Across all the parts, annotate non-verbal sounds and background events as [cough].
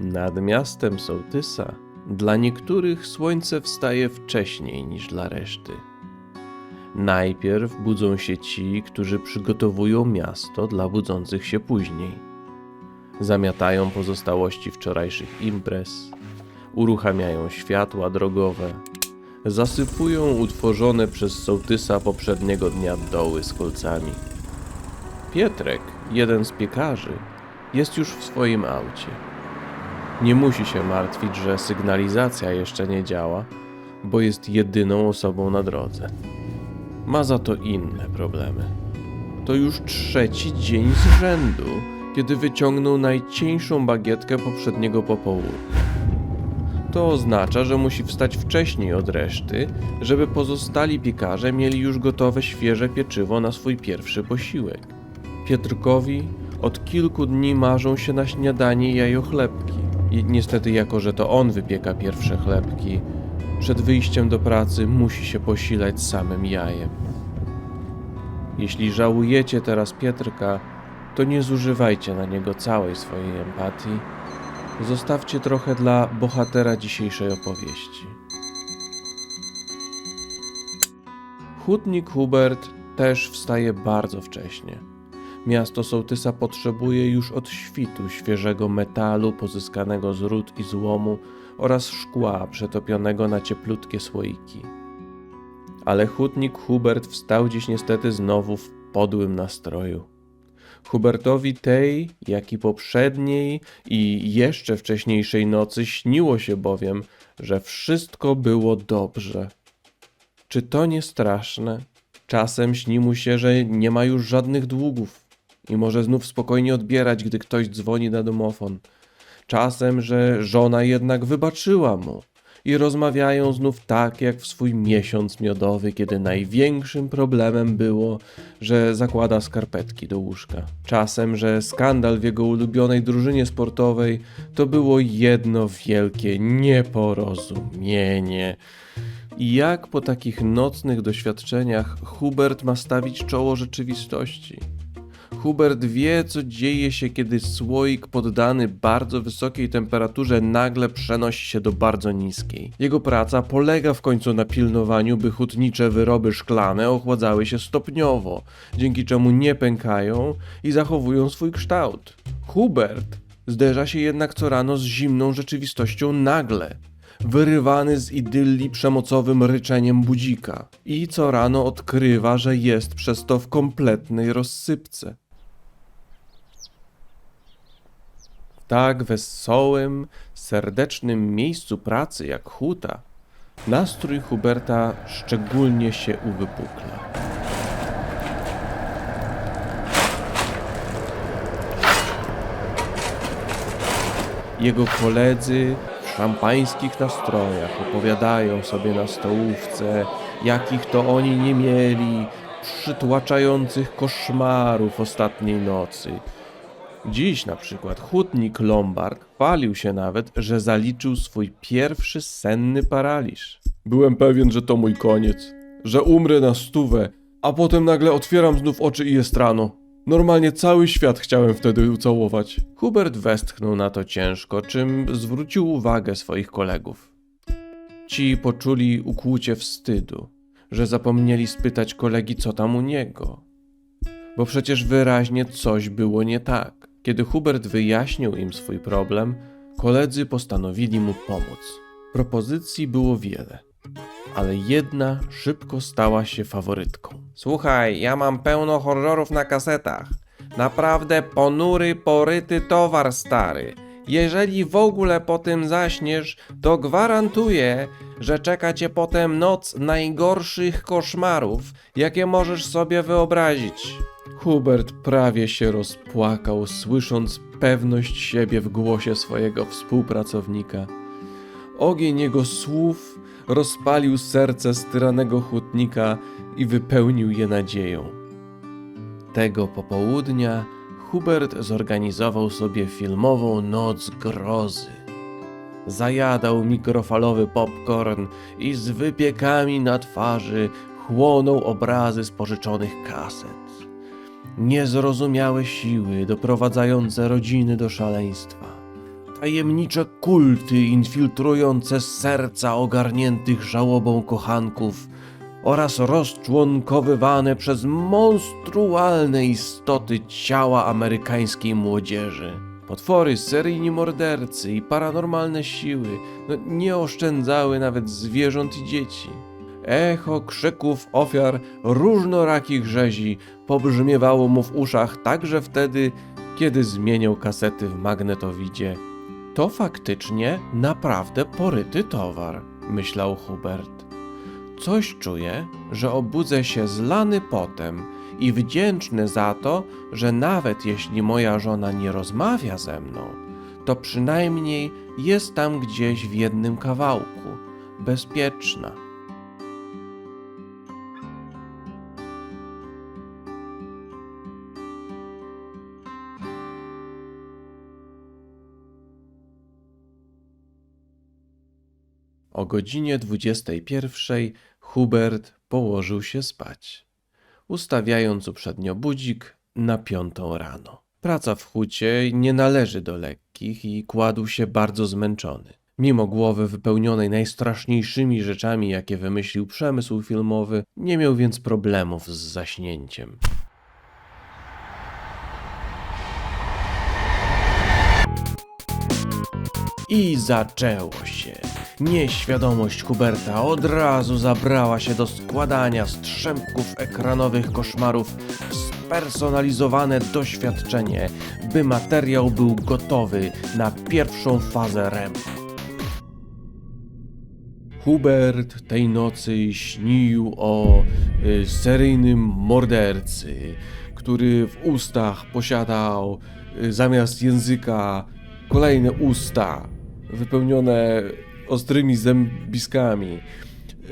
Nad miastem Sołtysa dla niektórych słońce wstaje wcześniej niż dla reszty. Najpierw budzą się ci, którzy przygotowują miasto dla budzących się później. Zamiatają pozostałości wczorajszych imprez, uruchamiają światła drogowe, zasypują utworzone przez sołtysa poprzedniego dnia doły z kolcami. Pietrek, jeden z piekarzy, jest już w swoim aucie. Nie musi się martwić, że sygnalizacja jeszcze nie działa, bo jest jedyną osobą na drodze. Ma za to inne problemy. To już trzeci dzień z rzędu, kiedy wyciągnął najcieńszą bagietkę poprzedniego popołudnia. To oznacza, że musi wstać wcześniej od reszty, żeby pozostali piekarze mieli już gotowe świeże pieczywo na swój pierwszy posiłek. Pietrkowi od kilku dni marzą się na śniadanie jajochlebki. I niestety, jako że to on wypieka pierwsze chlebki, przed wyjściem do pracy musi się posilać samym jajem. Jeśli żałujecie teraz Pietrka, to nie zużywajcie na niego całej swojej empatii. Zostawcie trochę dla bohatera dzisiejszej opowieści. Hutnik Hubert też wstaje bardzo wcześnie. Miasto Sołtysa potrzebuje już od świtu świeżego metalu pozyskanego z ród i złomu oraz szkła przetopionego na cieplutkie słoiki. Ale hutnik Hubert wstał dziś niestety znowu w podłym nastroju. Hubertowi tej, jak i poprzedniej i jeszcze wcześniejszej nocy śniło się bowiem, że wszystko było dobrze. Czy to nie straszne? Czasem śni mu się, że nie ma już żadnych długów i może znów spokojnie odbierać, gdy ktoś dzwoni na domofon. Czasem, że żona jednak wybaczyła mu i rozmawiają znów tak, jak w swój miesiąc miodowy, kiedy największym problemem było, że zakłada skarpetki do łóżka. Czasem, że skandal w jego ulubionej drużynie sportowej to było jedno wielkie nieporozumienie. I jak po takich nocnych doświadczeniach Hubert ma stawić czoło rzeczywistości? Hubert wie, co dzieje się, kiedy słoik poddany bardzo wysokiej temperaturze nagle przenosi się do bardzo niskiej. Jego praca polega w końcu na pilnowaniu, by hutnicze wyroby szklane ochładzały się stopniowo, dzięki czemu nie pękają i zachowują swój kształt. Hubert zderza się jednak co rano z zimną rzeczywistością nagle wyrywany z idylli przemocowym ryczeniem budzika i co rano odkrywa, że jest przez to w kompletnej rozsypce. W tak wesołym, serdecznym miejscu pracy jak huta, nastrój Huberta szczególnie się uwypukla. Jego koledzy w szampańskich nastrojach opowiadają sobie na stołówce, jakich to oni nie mieli przytłaczających koszmarów ostatniej nocy. Dziś na przykład hutnik Lombard chwalił się nawet, że zaliczył swój pierwszy senny paraliż. Byłem pewien, że to mój koniec, że umrę na stówę, a potem nagle otwieram znów oczy i jest rano. Normalnie cały świat chciałem wtedy ucałować. Hubert westchnął na to ciężko, czym zwrócił uwagę swoich kolegów. Ci poczuli ukłucie wstydu, że zapomnieli spytać kolegi, co tam u niego. Bo przecież wyraźnie coś było nie tak. Kiedy Hubert wyjaśnił im swój problem, koledzy postanowili mu pomóc. Propozycji było wiele, ale jedna szybko stała się faworytką. Słuchaj, ja mam pełno horrorów na kasetach. Naprawdę ponury, poryty towar stary. Jeżeli w ogóle po tym zaśniesz, to gwarantuję, że czeka cię potem noc najgorszych koszmarów, jakie możesz sobie wyobrazić. Hubert prawie się rozpłakał, słysząc pewność siebie w głosie swojego współpracownika. Ogień jego słów rozpalił serce styranego hutnika i wypełnił je nadzieją. Tego popołudnia Hubert zorganizował sobie filmową noc grozy. Zajadał mikrofalowy popcorn i z wypiekami na twarzy chłonął obrazy z pożyczonych kaset. Niezrozumiałe siły doprowadzające rodziny do szaleństwa. tajemnicze kulty infiltrujące serca ogarniętych żałobą kochanków oraz rozczłonkowywane przez monstrualne istoty ciała amerykańskiej młodzieży. Potwory, seryjni mordercy i paranormalne siły no, nie oszczędzały nawet zwierząt i dzieci. Echo krzyków ofiar różnorakich rzezi pobrzmiewało mu w uszach także wtedy, kiedy zmieniał kasety w magnetowidzie. To faktycznie naprawdę poryty towar, myślał Hubert. Coś czuję, że obudzę się zlany potem i wdzięczny za to, że nawet jeśli moja żona nie rozmawia ze mną, to przynajmniej jest tam gdzieś w jednym kawałku, bezpieczna. O godzinie 21 Hubert położył się spać, ustawiając uprzednio budzik na piątą rano. Praca w hucie nie należy do lekkich i kładł się bardzo zmęczony. Mimo głowy wypełnionej najstraszniejszymi rzeczami, jakie wymyślił przemysł filmowy, nie miał więc problemów z zaśnięciem. I zaczęło się. Nieświadomość Huberta od razu zabrała się do składania strzępków ekranowych koszmarów w spersonalizowane doświadczenie, by materiał był gotowy na pierwszą fazę REM. Hubert tej nocy śnił o y, seryjnym mordercy, który w ustach posiadał y, zamiast języka kolejne usta wypełnione ostrymi zębiskami.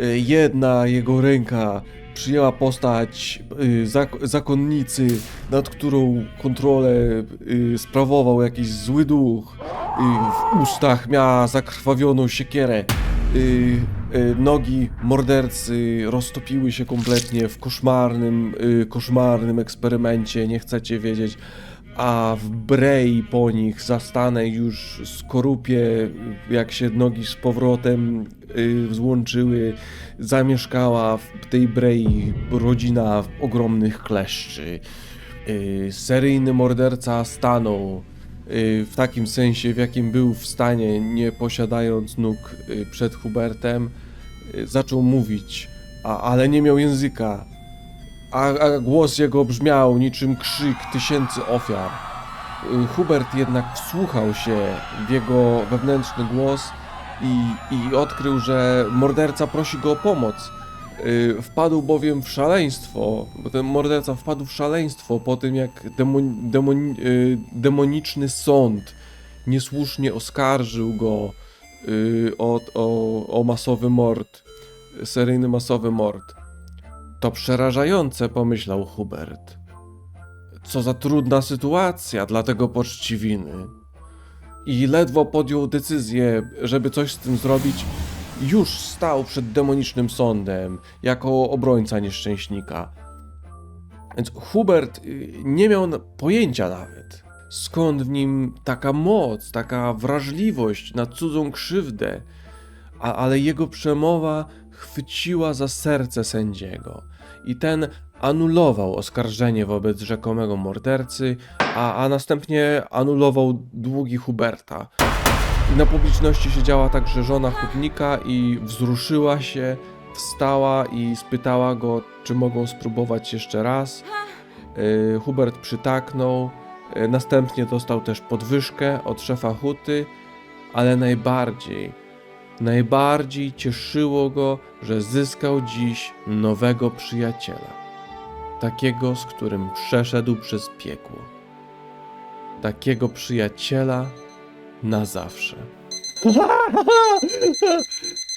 Y, Jedna jego ręka przyjęła postać y, zak- zakonnicy, nad którą kontrolę y, sprawował jakiś zły duch. W ustach miała zakrwawioną siekierę. Nogi mordercy roztopiły się kompletnie w koszmarnym, koszmarnym eksperymencie, nie chcecie wiedzieć a w brei po nich zastanę już skorupie, jak się nogi z powrotem y, złączyły, zamieszkała w tej brei rodzina ogromnych kleszczy. Y, seryjny morderca stanął y, w takim sensie, w jakim był w stanie, nie posiadając nóg y, przed Hubertem, zaczął mówić, a, ale nie miał języka a, a głos jego brzmiał niczym krzyk tysięcy ofiar. Y, Hubert jednak wsłuchał się w jego wewnętrzny głos i, i odkrył, że morderca prosi go o pomoc. Y, Wpadł bowiem w szaleństwo, bo ten morderca wpadł w szaleństwo po tym, jak demon, demon, y, demoniczny sąd niesłusznie oskarżył go o, o, o masowy mord, seryjny masowy mord. To przerażające, pomyślał Hubert. Co za trudna sytuacja dla tego poczciwiny. I ledwo podjął decyzję, żeby coś z tym zrobić, już stał przed demonicznym sądem, jako obrońca nieszczęśnika. Więc Hubert y, nie miał pojęcia nawet, skąd w nim taka moc, taka wrażliwość na cudzą krzywdę, a, ale jego przemowa chwyciła za serce sędziego i ten anulował oskarżenie wobec rzekomego mordercy, a, a następnie anulował długi Huberta. Na publiczności siedziała także żona hutnika i wzruszyła się, wstała i spytała go, czy mogą spróbować jeszcze raz. Y, Hubert przytaknął, y, następnie dostał też podwyżkę od szefa huty, ale najbardziej, najbardziej cieszyło go, że zyskał dziś nowego przyjaciela. Takiego, z którym przeszedł przez piekło. Takiego przyjaciela na zawsze. [laughs]